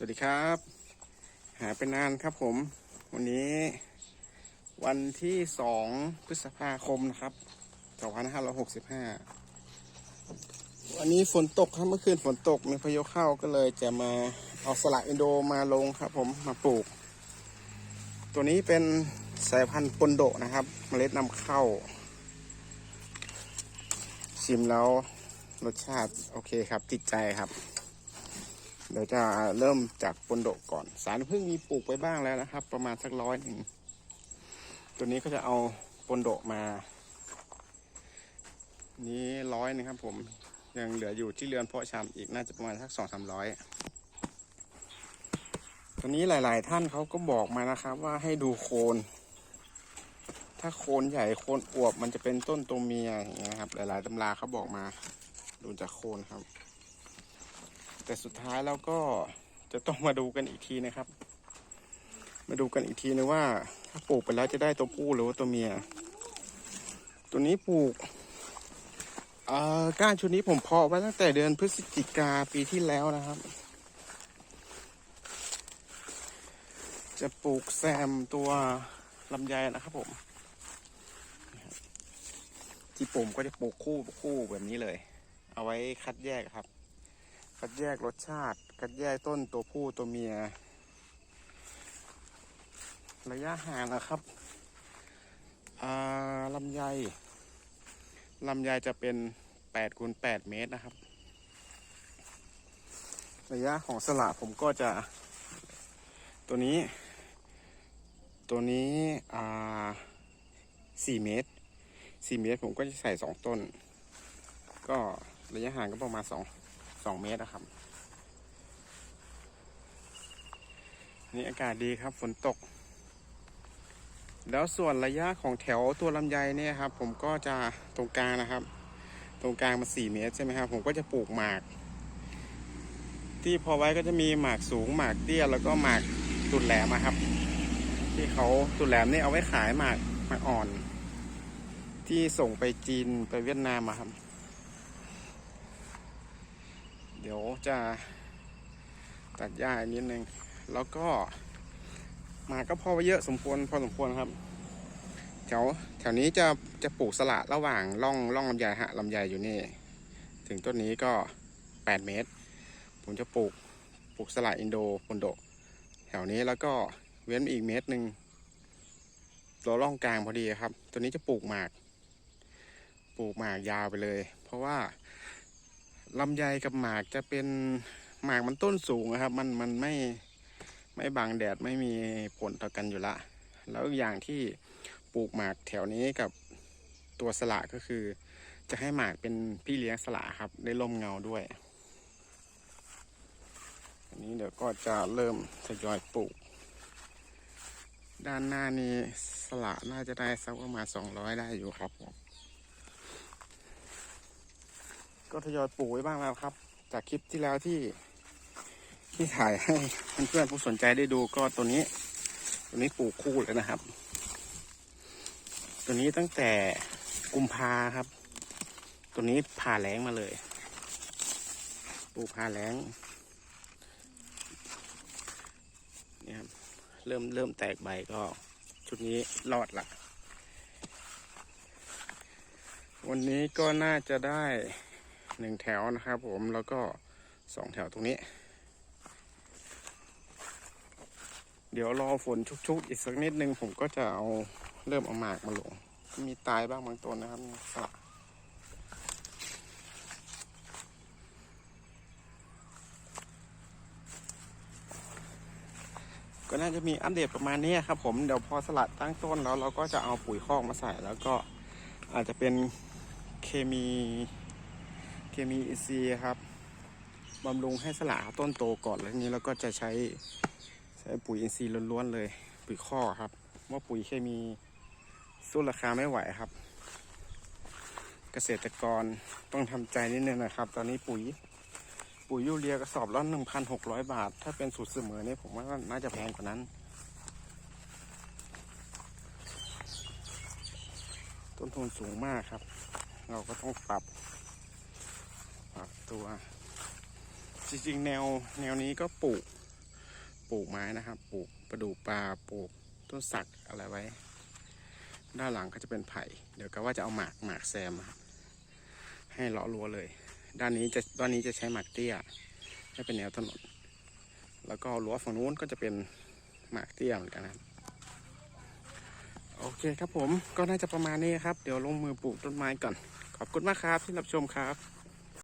สวัสดีครับ หาเป็นนานครับผม วันนี้วันที่สองพฤษภาคมนะครับ2565วันนี้ฝนตกครับเมื่อคืนฝนตกมีพายุเข้าก็เลยจะมาเอาสละอินโดมาลงครับผมมาปลูก ตัวนี้เป็นสายพันธุ์ปนโดนะครับเมล็ดนำเข้า ชิมแล้วรสชาติโอเคครับติดใจครับ เดี๋ยวจะเริ่มจากปนโดก่อน สารพึ่งมีปลูกไปบ้างแล้วนะครับ ประมาณสักร้อยหนึ่งตัวนี้ก็จะเอาปนโดมา นี้ร้อยนะครับ ผมยังเหลืออยู่ที่เรือนเพาะชำอีกน่าจะประมาณสักสองสามร้อยตัวนี้หลาย ๆ ท่านเขาก็บอกมานะครับ ว่าให้ดูโคน ถ้าโคนใหญ่โคนอวบมันจะเป็นต้นตัวเมียอย่างเงี้ยครับ หลาย ๆตำราเขาบอกมา ดูจากโคนครับ แต่สุดท้ายเราก็จะต้องมาดูกันอีกทีนะครับ มาดูกันอีกทีนึงว่า ถ้าปลูกไปแล้วจะได้ตัวผู้หรือว่าตัวเมีย ตัวนี้ปลูกเอ่อก้านชุดนี้ผมเพาะไว้ตั้งแต่เดือนพฤศจิกาปีที่แล้วนะครับ จะปลูกแซมตัวลำไยนะครับผม ที่ปุ่มก็จะปลูกคู่คู่แบบนี้เลย เอาไว้คัดแยกครับ คัดแยกรสชาติ คัดแยกต้นตัวผู้ตัวเมีย ระยะห่างนะครับอ่าลำไยลำไยจะเป็น8คูณ8เมตรนะครับ ระยะของสละผมก็จะ ตัวนี้ ตัวนี้อ่า4เมตร4เมตรผมก็จะใส่สองต้น ก็ระยะห่างก็ประมาณส องสองเมตรนะครับ นี่อากาศดีครับ ฝนตก แล้วส่วนระยะของแถวตัวลำไยเนี่ยครับ ผมก็จะตรงกลางนะครับ ตรงกลางมาสี่เมตรใช่ไหมครับ ผมก็จะปลูกหมาก ที่พอไว้ก็จะมีหมากสูงหมากเตี้ยแล้วก็หมากตุดแหลมอะครับ ที่เขาตุดแหลมนี่เอาไว้ขายหมากหมากอ่อน ที่ส่งไปจีนไปเวียดนามอะครับ เดี๋ยวจะตัดหญ้าอีกนิดนึง แล้วก็หมาก็พอไว้เยอะสมควรพอสมควรครับ แถวแถวนี้จะจะปลูกสละระหว่างร่องร่องลำไยฮะลำไยอยู่นี่ ถึงต้นนี้ก็ 8 เมตร ผมจะปลูกปลูกสละอินโดปนโด แถวนี้แล้วก็เว้นอีกเมตรหนึ่งตัวร่องกลางพอดีครับ ตัวนี้จะปลูกหมาก ปลูกหมากยาวไปเลย เพราะว่า ลำไยกับหมากจะเป็นหมากมันต้นสูงนะครับ มันมันไม่ไม่บังแดดไม่มีผลต่อกันอยู่ละ แล้วอย่างที่ปลูกหมากแถวนี้กับตัวสละก็คือ จะให้หมากเป็นพี่เลี้ยงสละครับ ได้ร่มเงาด้วย อันนี้เดี๋ยวก็จะเริ่มทยอยปลูก ด้านหน้านี้สละน่าจะได้สักประมาณสองร้อยได้อยู่ครับผม ก็ทยอยปลูกไว้บ้างแล้วครับ จากคลิปที่แล้วที่ที่ถ่ายให้เพื่อนๆผู้สนใจได้ดูก็ตัวนี้ ตัวนี้ปลูกคู่เลยนะครับ ตัวนี้ตั้งแต่กุมภาครับ ตัวนี้ผ่าแรงมาเลย ปลูกผ่าแรงเนี่ยครับเริ่มเริ่มแตกใบก็ชุดนี้รอดละวันนี้ก็น่าจะได้ หนึ่งแถวนะครับผมแล้วก็สองแถวตรงนี้ เดี๋ยวรอฝนชุกๆ อีกสักนิดนึงผมก็จะเอาเริ่มเอาหมากมาลง มีตายบ้างบางต้นนะครับสละก็น่าจะมีอัปเดตประมาณนี้ครับผมเดี๋ยวพอสลัดตั้งต้นแล้วเราก็จะเอาปุ๋ยคอกมาใส่แล้วก็อาจจะเป็นเคมี มีอินทรีย์ครับบำรุงให้สละต้นโตก่อนแล้วนี้เราก็จะใช้ใช้ปุ๋ยอินทรีย์ล้วนๆเลย ปุ๋ยข้อครับว่าปุ๋ยเคมีสู้ราคาไม่ไหวครับ เกษตรกรต้องทำใจนิดนึงนะครับ ตอนนี้ปุ๋ย ปุ๋ยยูเรียกระสอบละหนึ่งพันหกร้อยบาท ถ้าเป็นสูตรเสมอเนี่ยผมว่าน่าจะแพงกว่านั้น ต้นทุนสูงมากครับ เราก็ต้องปรับ ตัว จริงๆ แนวแนวนี้ก็ปลูก ปลูกไม้นะครับ ปลูกประดู่ปลาปลูกต้นสักอะไรไว้ ด้านหลังก็จะเป็นไผ่ เดี๋ยวก็ว่าจะเอาหมากหมากแซมครับให้เลาะรั้วเลย ด้านนี้จะด้านนี้จะใช้หมากเตี้ยให้เป็นแนวถนน แล้วก็รั้วฝั่งนู้นก็จะเป็นหมากเตี้ยเหมือนกันนะครับโอเคครับผมก็น่าจะประมาณนี้ครับ เดี๋ยวลงมือปลูกต้นไม้ก่อน ขอบคุณมากครับที่รับชมครับ